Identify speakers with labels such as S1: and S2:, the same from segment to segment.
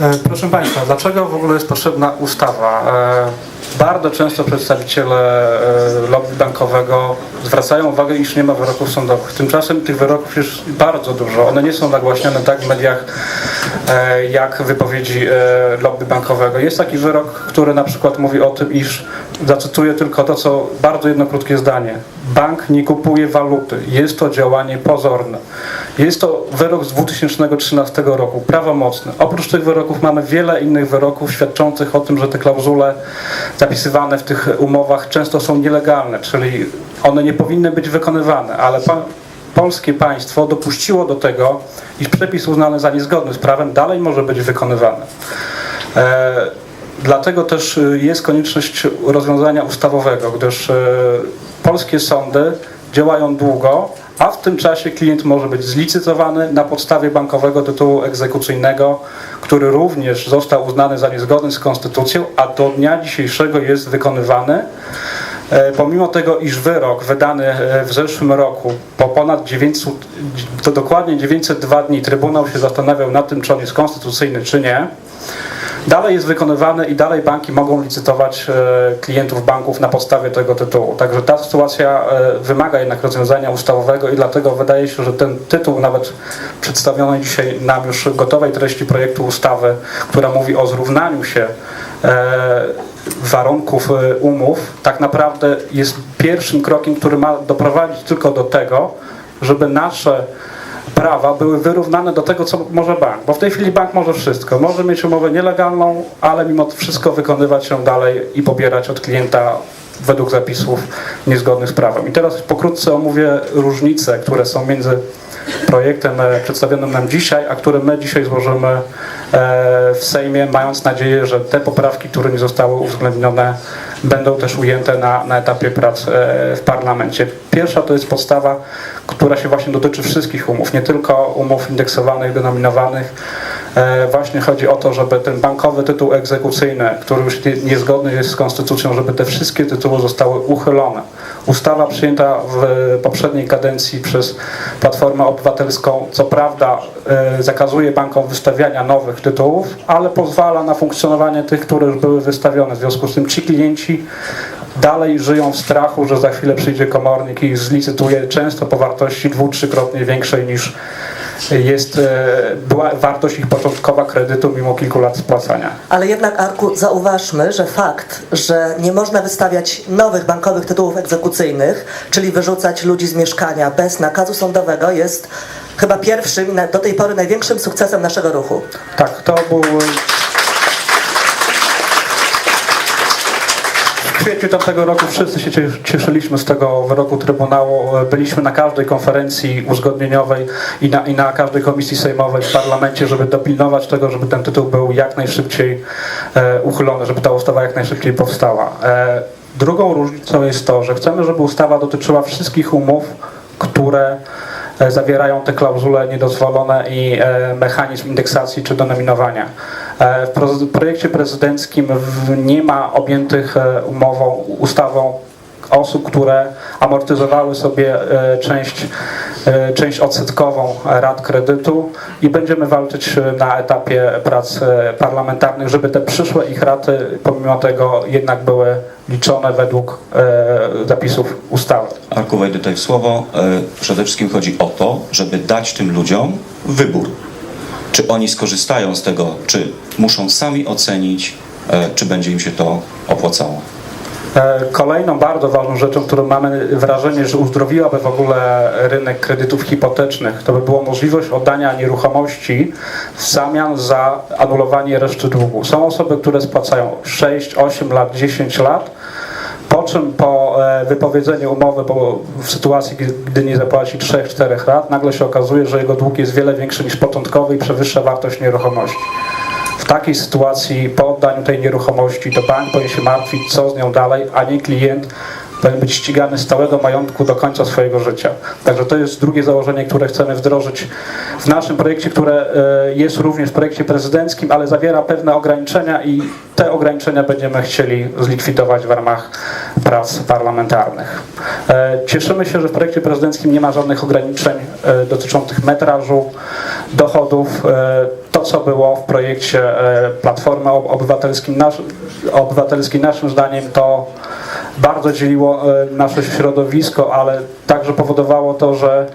S1: E, Proszę Państwa, dlaczego w ogóle jest potrzebna ustawa? E, Bardzo często przedstawiciele e, lobby bankowego zwracają uwagę, iż nie ma wyroków sądowych. Tymczasem tych wyroków jest bardzo dużo. One nie są nagłaśniane tak w mediach jak wypowiedzi lobby bankowego. Jest taki wyrok, który na przykład mówi o tym, iż zacytuję tylko to, co bardzo jedno krótkie zdanie. Bank nie kupuje waluty. Jest to działanie pozorne. Jest to wyrok z 2013 roku, prawomocny. Oprócz tych wyroków mamy wiele innych wyroków świadczących o tym, że te klauzule zapisywane w tych umowach często są nielegalne, czyli one nie powinny być wykonywane, ale pa polskie państwo dopuściło do tego, iż przepis uznany za niezgodny z prawem dalej może być wykonywany. E, Dlatego też y, jest konieczność rozwiązania ustawowego, gdyż y, polskie sądy działają długo, a w tym czasie klient może być zlicytowany na podstawie bankowego tytułu egzekucyjnego, który również został uznany za niezgodny z konstytucją, a do dnia dzisiejszego jest wykonywany. E, Pomimo tego, iż wyrok wydany e, w zeszłym roku po ponad 900, to dokładnie 902 dni Trybunał się zastanawiał nad tym, czy on jest konstytucyjny, czy nie, dalej jest wykonywany i dalej banki mogą licytować e, klientów banków na podstawie tego tytułu. Także ta sytuacja e, wymaga jednak rozwiązania ustawowego i dlatego wydaje się, że ten tytuł nawet przedstawiony dzisiaj nam już gotowej treści projektu ustawy, która mówi o zrównaniu się e, warunków umów, tak naprawdę jest pierwszym krokiem, który ma doprowadzić tylko do tego, żeby nasze prawa były wyrównane do tego, co może bank. Bo w tej chwili bank może wszystko. Może mieć umowę nielegalną, ale mimo wszystko wykonywać ją dalej i pobierać od klienta według zapisów niezgodnych z prawem. I teraz pokrótce omówię różnice, które są między projektem e, przedstawionym nam dzisiaj, a które my dzisiaj złożymy w Sejmie, mając nadzieję, że te poprawki, które nie zostały uwzględnione, będą też ujęte na, na etapie prac e, w parlamencie. Pierwsza to jest podstawa, która się właśnie dotyczy wszystkich umów, nie tylko umów indeksowanych, denominowanych. E, Właśnie chodzi o to, żeby ten bankowy tytuł egzekucyjny, który już nie- niezgodny jest z konstytucją, żeby te wszystkie tytuły zostały uchylone. Ustawa przyjęta w poprzedniej kadencji przez Platformę Obywatelską, co prawda e, zakazuje bankom wystawiania nowych tytułów, ale pozwala na funkcjonowanie tych, które już były wystawione. W związku z tym ci klienci dalej żyją w strachu, że za chwilę przyjdzie komornik i ich zlicytuje często po wartości dwu, trzykrotnie większej niż jest, e, była wartość ich początkowa kredytu mimo kilku lat spłacania.
S2: Ale jednak, Arku, zauważmy, że fakt, że nie można wystawiać nowych bankowych tytułów egzekucyjnych, czyli wyrzucać ludzi z mieszkania bez nakazu sądowego, jest chyba pierwszym i do tej pory największym sukcesem naszego ruchu.
S1: Tak, to był. W kwietniu tamtego roku wszyscy się cie- cieszyliśmy z tego wyroku Trybunału. Byliśmy na każdej konferencji uzgodnieniowej i na, i na każdej komisji sejmowej w parlamencie, żeby dopilnować tego, żeby ten tytuł był jak najszybciej e, uchylony, żeby ta ustawa jak najszybciej powstała. E, drugą różnicą jest to, że chcemy, żeby ustawa dotyczyła wszystkich umów, które e, zawierają te klauzule niedozwolone i e, mechanizm indeksacji czy denominowania. E, W pro- projekcie prezydenckim nie ma objętych e, umową, ustawą osób, które amortyzowały sobie e, część, część odsetkową rat kredytu i będziemy walczyć na etapie prac parlamentarnych, żeby te przyszłe ich raty pomimo tego jednak były liczone według zapisów ustawy.
S3: Arku, wejdę tutaj w słowo. Przede wszystkim chodzi o to, żeby dać tym ludziom wybór. Czy oni skorzystają z tego, czy muszą sami ocenić, e, czy będzie im się to opłacało.
S1: E, Kolejną bardzo ważną rzeczą, którą mamy wrażenie, że uzdrowiłaby w ogóle rynek kredytów hipotecznych, to by była możliwość oddania nieruchomości w zamian za anulowanie reszty długu. Są osoby, które spłacają 6, 8 lat, 10 lat, po czym po e, wypowiedzeniu umowy, bo w sytuacji, gdy- nie zapłaci 3-4 lat, nagle się okazuje, że jego dług jest wiele większy niż początkowy i przewyższa wartość nieruchomości. W takiej sytuacji po oddaniu tej nieruchomości to bank powinien się martwić, co z nią dalej, a nie klient powinien być ścigany z całego majątku do końca swojego życia. Także to jest drugie założenie, które chcemy wdrożyć w naszym projekcie, które e, jest również w projekcie prezydenckim, ale zawiera pewne ograniczenia i te ograniczenia będziemy chcieli zlikwidować w ramach prac parlamentarnych. E, Cieszymy się, że w projekcie prezydenckim nie ma żadnych ograniczeń e, dotyczących metrażu dochodów. To, co było w projekcie e, Platformy Ob- Obywatelskiej, nasz, Obywatelskiej naszym zdaniem to bardzo dzieliło e, nasze środowisko, ale także powodowało to, że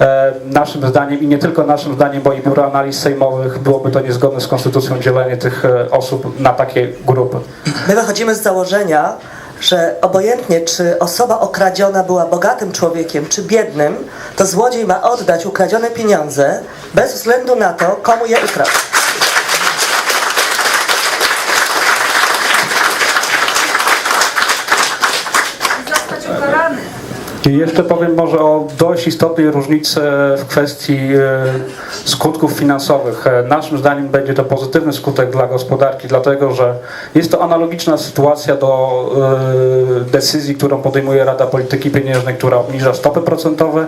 S1: e, naszym zdaniem i nie tylko naszym zdaniem, bo i Biuro Analiz Sejmowych byłoby to niezgodne z konstytucją dzielenie tych osób na takie grupy.
S2: My wychodzimy z założenia, że obojętnie czy osoba okradziona była bogatym człowiekiem czy biednym, to złodziej ma oddać ukradzione pieniądze bez względu na to, komu je ukradł.
S1: I jeszcze powiem może o dość istotnej różnicy w kwestii e, skutków finansowych. E, Naszym zdaniem będzie to pozytywny skutek dla gospodarki, dlatego że jest to analogiczna sytuacja do e, decyzji, którą podejmuje Rada Polityki Pieniężnej, która obniża stopy procentowe,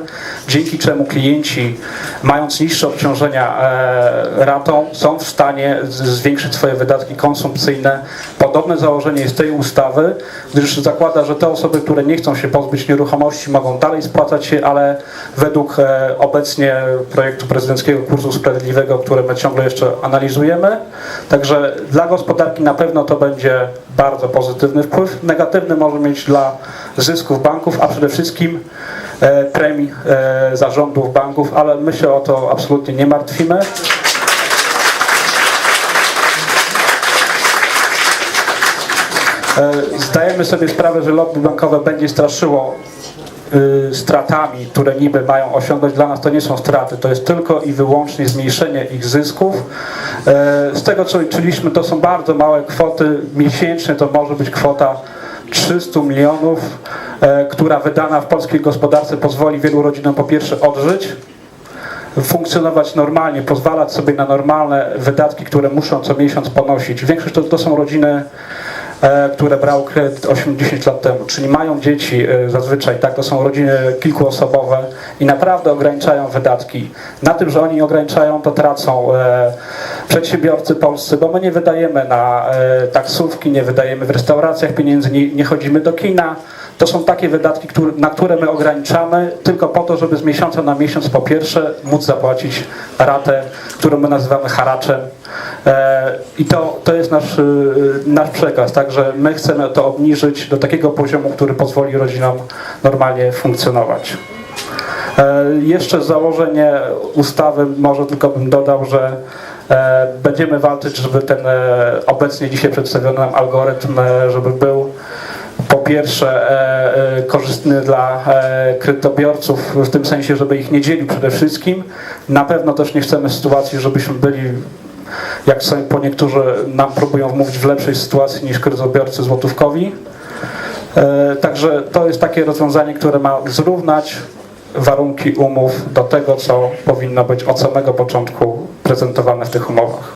S1: dzięki czemu klienci, mając niższe obciążenia ratą, są w stanie zwiększyć swoje wydatki konsumpcyjne. Podobne założenie jest tej ustawy, gdyż zakłada, że te osoby, które nie chcą się pozbyć nieruchomości, mogą dalej spłacać się, ale według e, obecnie projektu prezydenckiego kursu sprawiedliwego, który my ciągle jeszcze analizujemy. Także dla gospodarki na pewno to będzie bardzo pozytywny wpływ. Negatywny może mieć dla zysków banków, a przede wszystkim e, premii e, zarządów banków, ale my się o to absolutnie nie martwimy. Zdajemy sobie sprawę, że lobby bankowe będzie straszyło stratami, które niby mają osiągnąć. Dla nas to nie są straty, to jest tylko i wyłącznie zmniejszenie ich zysków. E, Z tego co liczyliśmy, to są bardzo małe kwoty. Miesięcznie to może być kwota 300 milionów, e, która wydana w polskiej gospodarce pozwoli wielu rodzinom po pierwsze odżyć, funkcjonować normalnie, pozwalać sobie na normalne wydatki, które muszą co miesiąc ponosić. Większość to, to są rodziny, które brały kredyt 8-10 lat temu, czyli mają dzieci e, zazwyczaj, tak, to są rodziny kilkuosobowe i naprawdę ograniczają wydatki. Na tym, że oni ograniczają, to tracą e, przedsiębiorcy polscy, bo my nie wydajemy na e, taksówki, nie wydajemy w restauracjach pieniędzy, nie, nie chodzimy do kina. To są takie wydatki, które, na które my ograniczamy tylko po to, żeby z miesiąca na miesiąc po pierwsze móc zapłacić ratę, którą my nazywamy haraczem. E, I to, to jest nasz, y, nasz przekaz, także my chcemy to obniżyć do takiego poziomu, który pozwoli rodzinom normalnie funkcjonować. E, Jeszcze założenie ustawy, może tylko bym dodał, że e, będziemy walczyć, żeby ten obecnie dzisiaj przedstawiony nam algorytm, żeby był po pierwsze korzystny dla e, kredytobiorców, w tym sensie, żeby ich nie dzielił przede wszystkim. Na pewno też nie chcemy sytuacji, żebyśmy byli jak sobie po niektórzy nam próbują wmówić w lepszej sytuacji niż kredytobiorcy złotówkowi. E, Także to jest takie rozwiązanie, które ma zrównać warunki umów do tego, co powinno być od samego początku prezentowane w tych umowach.